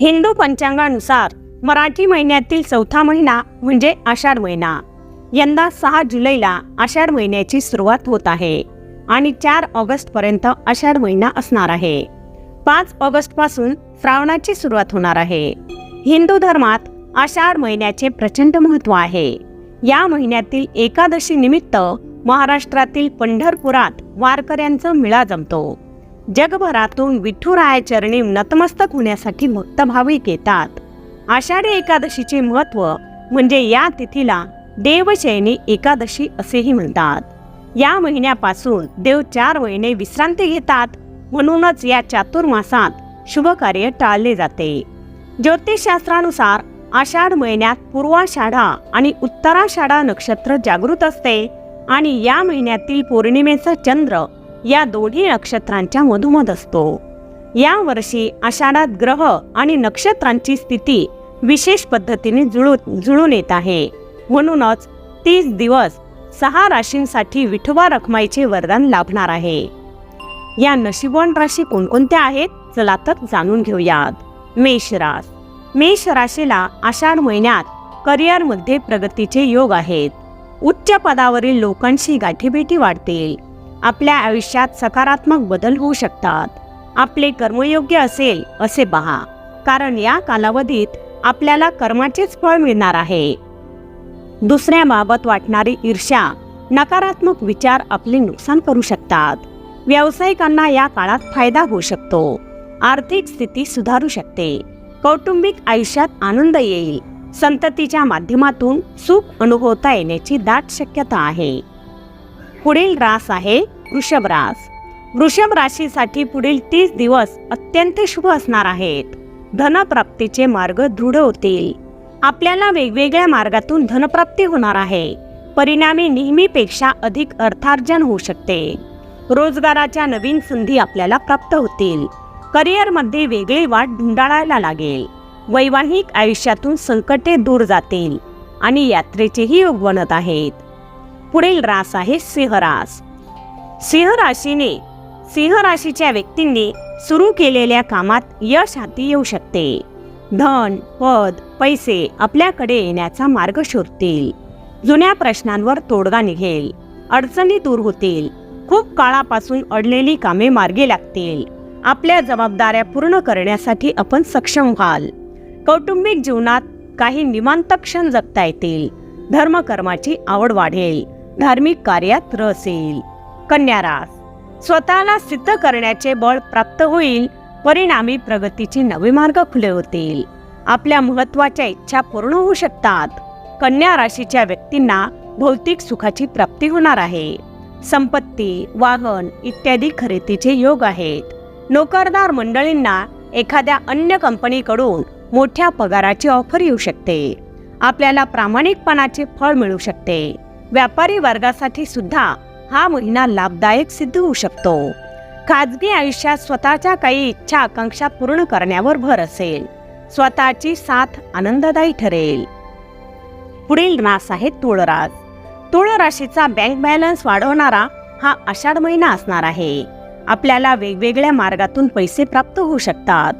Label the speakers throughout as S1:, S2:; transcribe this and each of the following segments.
S1: हिंदू पंचांगानुसार मराठी महिन्यातील चौथा महिना म्हणजे आषाढ महिना. यंदा सहा जुलैला आषाढ महिन्याची सुरुवात होत आहे आणि चार ऑगस्ट पर्यंत आषाढ महिना असणार आहे. पाच ऑगस्टपासून श्रावणाची सुरुवात होणार आहे. हिंदू धर्मात आषाढ महिन्याचे प्रचंड महत्त्व आहे. या महिन्यातील एकादशी निमित्त महाराष्ट्रातील पंढरपुरात वारकऱ्यांचा मिळा जमतो. जगभरातून विठुराया चरणी नतमस्तक होण्यासाठी भक्त भाविक येतात. आषाढी एकादशीचे महत्त्व म्हणजे या तिथीला देवशयनी एकादशी असेही म्हणतात. या महिन्यापासून देव चार महिने विश्रांती घेतात म्हणूनच या चातुर्मासात शुभ कार्य टाळले जाते. ज्योतिषशास्त्रानुसार आषाढ महिन्यात पूर्वाषाढा आणि उत्तराषाढा नक्षत्र जागृत असते आणि या महिन्यातील पौर्णिमेचा चंद्र या दोन्ही नक्षत्रांच्या मधोमध असतो. या वर्षी आषाढात ग्रह आणि नक्षत्रांची स्थिती विशेष पद्धतीने जुळू जुळून येत आहे. म्हणूनच तीस दिवस सहा राशींसाठी विठोबा रखमाईचे वरदान लाभणार आहे. या नशिबवान राशी कोणकोणत्या आहेत? चला तर जाणून घेऊयात. मेष रास. मेष राशीला आषाढ महिन्यात करिअरमध्ये प्रगतीचे योग आहेत. उच्च पदावरील लोकांशी गाठीभेटी वाढतील. आपल्या आयुष्यात सकारात्मक बदल होऊ शकतात. आपले कर्मयोग्य असेल असे पहा. कारण या कालावधीत आपल्याला कर्माचेच फळ मिळणार आहे. दुसऱ्याबाबत वाटणारी ईर्ष्या नकारात्मक विचार आपले नुकसान करू शकतात. व्यावसायिकांना या काळात फायदा होऊ शकतो. आर्थिक स्थिती सुधारू शकते. कौटुंबिक आयुष्यात आनंद येईल. संततीच्या माध्यमातून सुख अनुभवता येण्याची दाट शक्यता आहे. पुढील रास आहे वृषभ रास. वृषभ राशीसाठी पुढील तीस दिवस अत्यंत शुभ असणार आहेत. धनप्राप्तीचे मार्ग दृढ होतील. आपल्याला वेगवेगळ्या मार्गातून धनप्राप्ती होणार आहे. परिणामी नेहमीपेक्षा अधिक अर्थार्जन होऊ शकते. रोजगाराच्या नवीन संधी आपल्याला प्राप्त होतील. करिअरमध्ये वेगळी वाट ढुंडाळायला लागेल. वैवाहिक आयुष्यातून संकटे दूर जातील आणि यात्रेचेही योग बनत आहेत. पुढील रास आहे सिंहरास. सिंह राशीने सिंह राशीच्या व्यक्तींनी सुरू केलेल्या कामात यश हाती येऊ शकते. धन पद पैसे आपल्याकडे येण्याचा मार्ग शोधतील. जुन्या प्रश्नांवर तोडगा निघेल. अडचणी दूर होतील. खूप काळापासून अडलेली कामे मार्गी लागतील. आपल्या जबाबदाऱ्या पूर्ण करण्यासाठी आपण सक्षम व्हाल. कौटुंबिक जीवनात काही निमांत क्षण जगता येतील. धर्मकर्माची आवड वाढेल. धार्मिक कार्यात रस येईल. कन्या रास. स्वतःला सिद्ध करण्याचे बळ प्राप्त होईल परिणामी प्रगतीचे नवे मार्ग खुले होतील. आपल्या महत्त्वाच्या इच्छा पूर्ण होऊ शकतात. कन्या राशीच्या व्यक्तींना भौतिक सुखाची प्राप्ती होणार आहे. संपत्ती वाहन इत्यादी खरेदीचे योग आहेत. नोकरदार मंडळींना एखाद्या अन्य कंपनीकडून मोठ्या पगाराची ऑफर येऊ शकते. आपल्याला प्रामाणिकपणाचे फळ मिळू शकते. व्यापारी वर्गासाठी सुद्धा हा महिना लाभदायक सिद्ध होऊ शकतो. खाजगी आयुष्यात स्वतःच्या काही इच्छा आकांक्षा पूर्ण करण्यावर भर असेल. स्वतःची साथ आनंददायी ठरेल. पुढील रास आहे तुळराज तुळ राशीचा बँक बॅलन्स वाढवणारा हा आषाढ महिना असणार आहे. आपल्याला वेगवेगळ्या मार्गातून पैसे प्राप्त होऊ शकतात.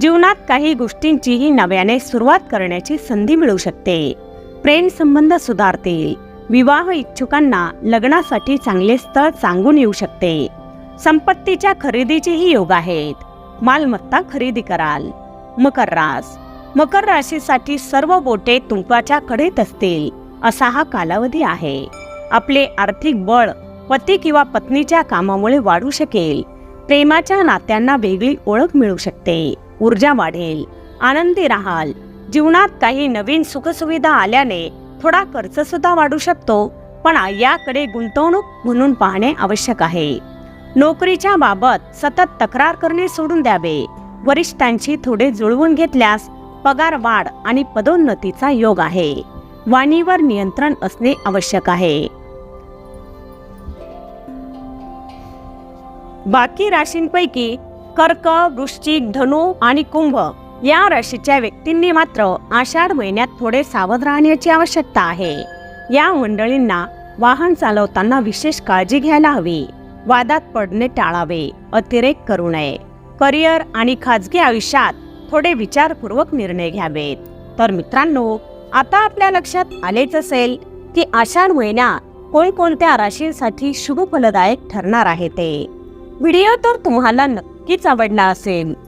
S1: जीवनात काही गोष्टींचीही नव्याने सुरुवात करण्याची संधी मिळू शकते. प्रेम संबंध सुधारतील. विवाह इच्छुकांना लग्नासाठी चांगले स्थळ सांगून येऊ शकते. संपत्तीच्या खरेदीचेही योग आहेत. मालमत्ता खरेदी कराल. मकर रास. मकर राशीसाठी सर्व बोटे तुमच्या कडेत असतील असा हा कालावधी आहे. आपले आर्थिक बळ पती किंवा पत्नीच्या कामामुळे वाढू शकेल. प्रेमाच्या नात्यांना वेगळी ओळख मिळू शकते. ऊर्जा वाढेल. आनंदी राहाल. जीवनात काही नवीन सुखसुविधा आल्याने थोडा खर्च सुद्धा वाढू शकतो पण याकडे गुंतवणूक म्हणून पाहणे आवश्यक आहे. नोकरीच्या बाबत सतत तक्रार करणे सोडून द्यावे. वरिष्ठांशी थोडे जुळवून घेतल्यास पगार वाढ आणि पदोन्नतीचा योग आहे. वाणीवर नियंत्रण असणे आवश्यक आहे. बाकी राशींपैकी कर्क वृश्चिक धनु आणि कुंभ या राशीच्या व्यक्तींनी मात्र आषाढ महिन्यात थोडे सावध राहण्याची आवश्यकता आहे. या मंडळींना वाहन चालवताना विशेष काळजी घ्यायला हवी. वादात पडणे टाळावे. अतिरेक करू नये. करिअर आणि खाजगी आयुष्यात थोडे विचारपूर्वक निर्णय घ्यावेत. तर मित्रांनो आता आपल्या लक्षात आलेच असेल की आषाढ महिना कोणकोणत्या राशींसाठी शुभ फलदायक ठरणार आहे ते. व्हिडिओ तर तुम्हाला नक्कीच आवडला असेल.